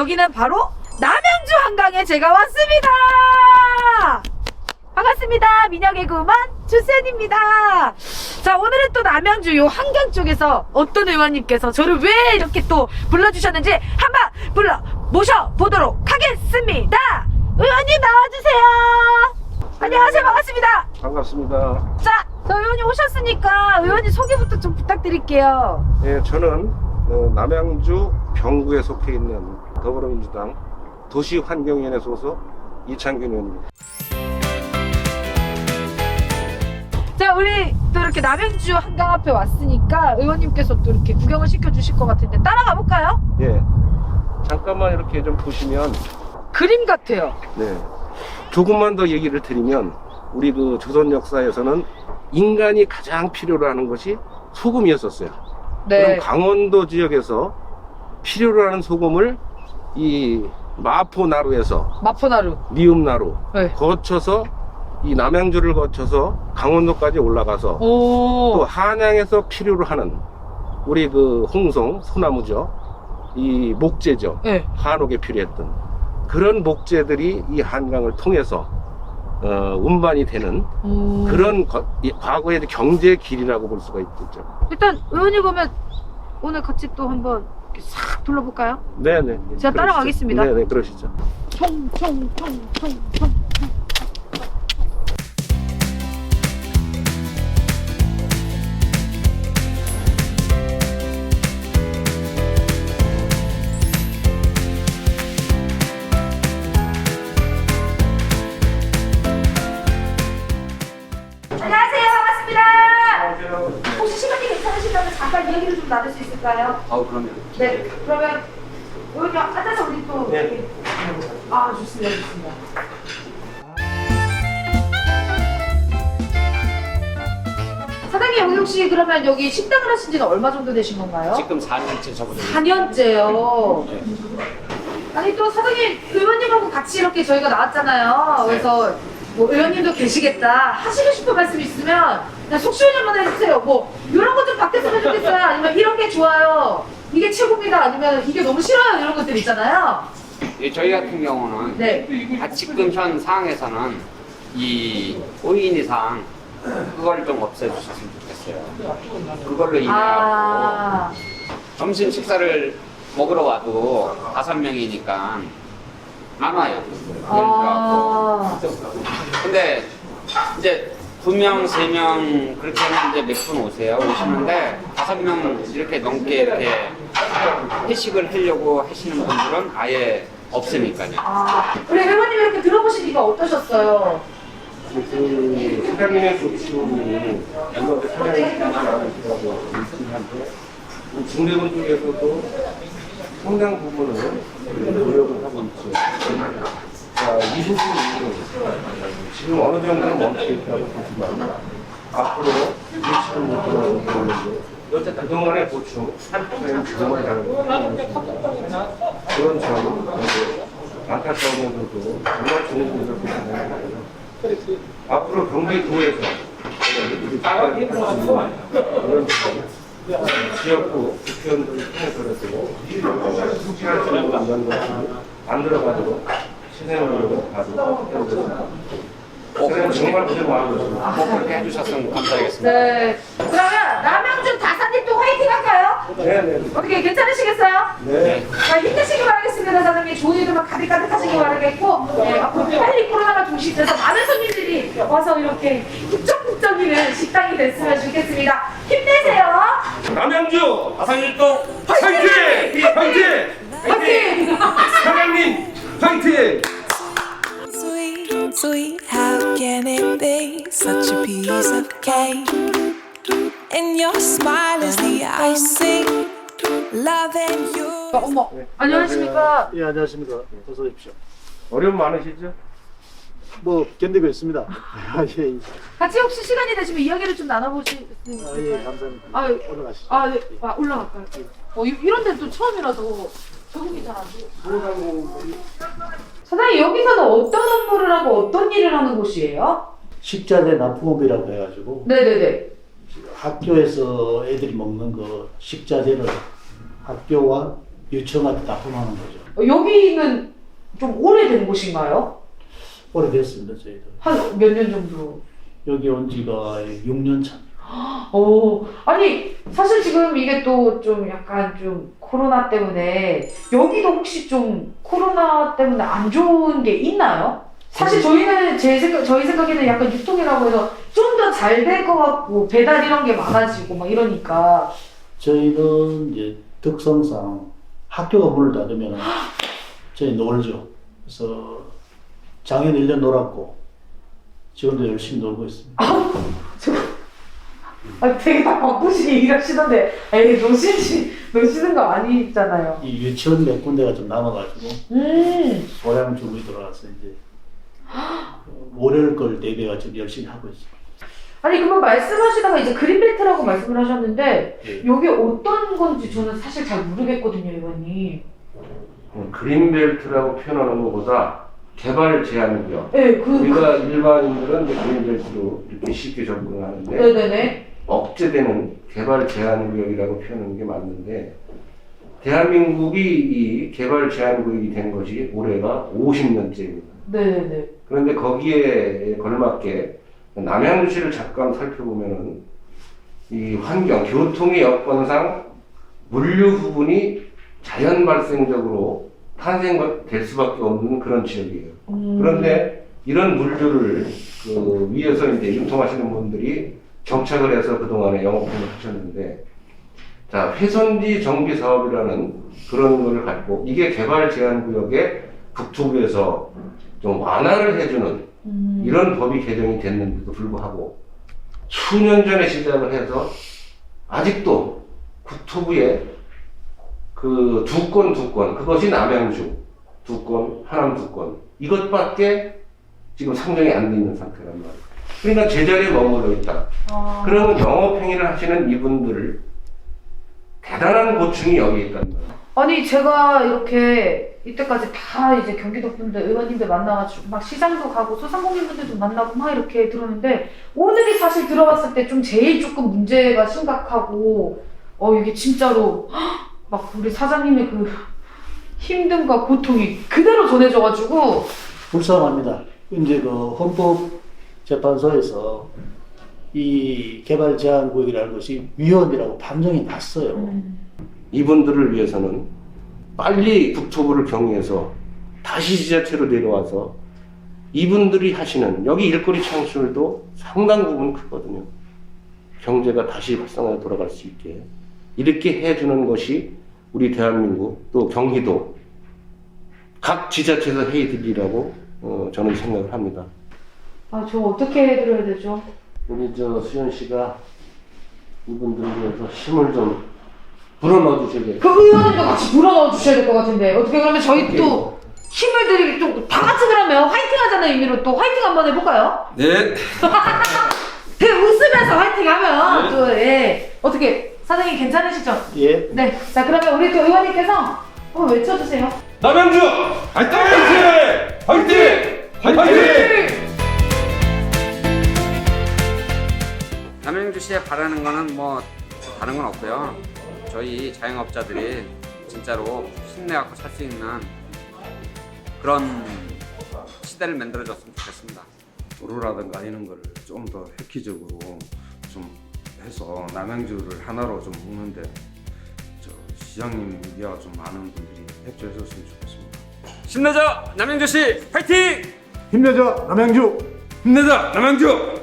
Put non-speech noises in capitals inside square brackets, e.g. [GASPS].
여기는 바로 남양주 한강에 제가 왔습니다. 반갑습니다. 미녀개구만 주센입니다. 자, 오늘은 또 남양주 요 한강 쪽에서 어떤 의원님께서 저를 왜 이렇게 또 불러주셨는지 한번 불러 모셔보도록 하겠습니다. 의원님 나와주세요. 안녕하세요. 반갑습니다. 반갑습니다. 자, 저 의원님 오셨으니까 의원님 소개부터 좀 부탁드릴게요. 예, 저는 어, 남양주 병구에 속해 있는 더불어민주당 도시환경위원회 소속 이창균 의원입니다. 자, 우리 또 이렇게 남양주 한강 앞에 왔으니까 의원님께서 또 이렇게 구경을 시켜주실 것 같은데 따라가 볼까요? 예, 잠깐만 이렇게 좀 보시면 그림 같아요. 네, 조금만 더 얘기를 드리면 우리 그 조선 역사에서는 인간이 가장 필요로 하는 것이 소금이었었어요. 네. 그럼 강원도 지역에서 필요로 하는 소금을 이 마포나루에서 마포나루. 미음나루 네. 거쳐서 이 남양주를 거쳐서 강원도까지 올라가서 또 오. 한양에서 필요로 하는 우리 그 홍송 소나무죠 이 목재죠 네. 한옥에 필요했던 그런 목재들이 이 한강을 통해서 어, 운반이 되는 오. 그런 거- 이 과거의 경제 길이라고 볼 수가 있겠죠. 일단 의원님 그러면 오늘 같이 또 한번 싹 둘러볼까요? 네네. 제가 따라가겠습니다. 네네 그러시죠. 총총총총총. 있을까요? 아 그럼요. 네. 그러면 여기 앉아서 우리 또 네. 이렇게 아 좋습니다, 좋습니다. 사장님 여기 혹시 그러면 여기 식당을 하신 지는 얼마 정도 되신 건가요? 지금 4년째 접어들고 4년째요. 아니 또 사장님 의원님하고 같이 이렇게 저희가 나왔잖아요. 그래서 뭐 의원님도 계시겠다 하시고 싶은 말씀 있으면 그냥 속 시원히 한번 해주세요. 뭐 이런 거좀 바뀌었으면 좋겠어요. 아니면 이런 게 좋아요. 이게 최고입니다. 아니면 이게 너무 싫어요. 이런 것들 있잖아요. 예, 저희 같은 경우는 네. 아, 지금 현 상황에서는 이 5인 이상 그걸 좀 없애주셨으면 좋겠어요. 그걸로 인해하고 아, 점심 식사를 먹으러 와도 다섯 명이니까 안 와요. 그러니까 아, 근데 이제 두 명, 세 명 그렇게 했는데 몇 분 오세요? 오시는데 다섯 명 이렇게 넘게 이렇게 회식을 하려고 하시는 분들은 아예 없으니까요. 아. 우리 의원님 이렇게 들어보시니까 어떠셨어요? 그 사장님의 고충이 연구대 사장님이 나라고 있긴 한데 그 중대본 쪽에서도 상당 부분은 노력을 하고 있죠. 자, 이 부분이 지금 어느 정도는 멈춰 있다고 보지만 앞으로 일치를 못하는 보는데 그동안의 한편은 정말 다른 그런 점 안타까우면서도 정말 좋은 곳을 보시는 앞으로 경기도에서 이런 지역구 국회의원들을 통해서라도 숙지할 수 있는 만들어가도록 시행하려고 가도 해보겠습니다. 저는 정말 고생 많으셨습니다. 꼭 그렇게 해주셨으면 감사하겠습니다. 네. 그러면 남양주 다산님 또 화이팅 할까요? 네네. 어떻게 괜찮으시겠어요? 네. 자, 힘내시기 바라겠습니다, 사장님. 좋은 일들만 가득가득 하시기 바라겠고, 네, 앞으로 빨리 코로나가 종식돼서 많은 손님들이 와서 이렇게 훌쩍훌쩍이는 식당이 됐으면 좋겠습니다. 힘내세요. 남양주 아산일동 화이팅! 화이팅! 화이팅! 사장님 화이팅! Sweet, sweet, how can it be such a piece of cake? And your smile is the icing, loving you. 어, 어머, 안녕하십니까? 예, 안녕하십니까. 어서 오십시오. 어려움 많으시죠? 뭐, 견디고 있습니다. 아, 예, 예. 같이 혹시 시간이 되시면 이야기를 좀 나눠보실 수 아, 예? 감사합니다. 아, 올라가시죠. 아, 네. 아, 올라갈까요? 어, 이- 이런 데는 또 처음이라서 적응이 잘 안 돼요. 사장님, 여기서는 어떤 업무를 하고 어떤 일을 하는 곳이에요? 식자재 납품업이라고 해가지고 네네네. 학교에서 애들이 먹는 거 식자재를 학교와 유치원한테 납품하는 거죠. 어, 여기는 좀 오래된 곳인가요? 오래됐습니다, 저희도. 한 몇 년 정도? 여기 온 지가 6년 차. 오, 아니 사실 지금 이게 또 좀 약간 좀 코로나 때문에 여기도 혹시 좀 코로나 때문에 안 좋은 게 있나요? 사실 저희는 제 생각 저희 생각에는 약간 유통이라고 해서 좀 더 잘 될 것 같고 배달 이런 게 많아지고 막 이러니까 저희는 이제 특성상 학교가 문을 닫으면 [GASPS] 저희 놀죠. 그래서 작년 1년 놀았고 지금도 열심히 놀고 있습니다. 아, 되게 다 바쁘시게 일하시던데 에이 노시지 노시는 거 아니잖아요. 이 유치원 몇 군데가 좀 남아가지고 음, 소량 주문이 들어와서 이제 월요일 걸 대비가 지금 열심히 하고 있습니다. 아니 그러면 말씀하시다가 이제 그린벨트라고 말씀을 하셨는데 예. 여기 어떤 건지 저는 사실 잘 모르겠거든요, 의원님. 어, 그린벨트라고 표현하는 것보다 개발 제한 구역. 네, 그, 그 우리가 일반인들은 이제 그린벨트로 이렇게 쉽게 접근을 하는데 네네네. 억제되는 개발 제한 구역이라고 표현하는 게 맞는데 대한민국이 이 개발 제한 구역이 된 것이 올해가 50년째입니다. 네네네. 그런데 거기에 걸맞게 남양주시를 잠깐 살펴보면은 이 환경, 교통의 여건상 물류 부분이 자연 발생적으로 탄생될 수밖에 없는 그런 지역이에요. 음, 그런데 이런 물류를 그 위에서 이제 유통하시는 분들이 정착을 해서 그동안에 영업을 하셨는데 자 회선지 정비 사업이라는 그런 거를 갖고 이게 개발 제한 구역에 국토부에서 좀 완화를 해주는 음, 이런 법이 개정이 됐는데도 불구하고 수년 전에 시작을 해서 아직도 국토부에 그 두 건 두 건 그것이 남양주 두 건 하남 두 건 이것밖에 지금 상정이 안 돼 있는 상태란 말이에요. 그러니까 제자리에 머물러 있다. 아, 그러면 영업 행위를 하시는 이분들을 대단한 고충이 여기 있단 말이에요. 아니 제가 이렇게 이때까지 다 이제 경기도 분들 의원님들 만나가지고 막 시장도 가고 소상공인 분들도 만나고 막 이렇게 들었는데 오늘이 사실 들어봤을 때 좀 제일 조금 문제가 심각하고 어 이게 진짜로 헉, 막 우리 사장님의 그 힘듦과 고통이 그대로 전해져가지고 불쌍합니다. 이제 그 헌법재판소에서 이 개발 제한 구역이라는 것이 위헌이라고 판정이 났어요. 음, 이분들을 위해서는 빨리 국토부를 경유해서 다시 지자체로 내려와서 이분들이 하시는 여기 일거리 창출도 상당 부분 크거든요. 경제가 다시 활성화에 돌아갈 수 있게 이렇게 해주는 것이 우리 대한민국 또 경기도 각 지자체에서 해야 될 일이라고 어, 저는 생각을 합니다. 아 저 어떻게 해드려야 되죠? 우리 저 수현 씨가 이분들을 위해서 힘을 좀 불어넣어 주셔야 돼요. 그 의원님도 같이 불어넣어 주셔야 될 것 같은데 어떻게 그러면 저희 또 힘을 드리기 좀 다 같이 그러면 화이팅 하자는 의미로 또 화이팅 한번 해볼까요? 네. 그 [LAUGHS] 웃으면서 화이팅 하면 또 예. 어떻게 괜찮으시죠? 예. 네. 자 그러면 우리 또 의원님께서 한번 외쳐주세요. 남양주 화이팅! 화이팅! 화이팅! 남양주 시에 바라는 거는 뭐 다른 건 없고요. 저희 자영업자들이 진짜로 힘내갖고 살 수 있는 그런 시대를 만들어줬으면 좋겠습니다. 도로라든가 이런 거를 좀 더 획기적으로 좀 해서 남양주를 하나로 좀 묶는데 저 시장님 이하 좀 많은 분들이 협조해 줬으면 좋겠습니다. 힘내자 남양주시 화이팅! 힘내자 남양주. 힘내자 남양주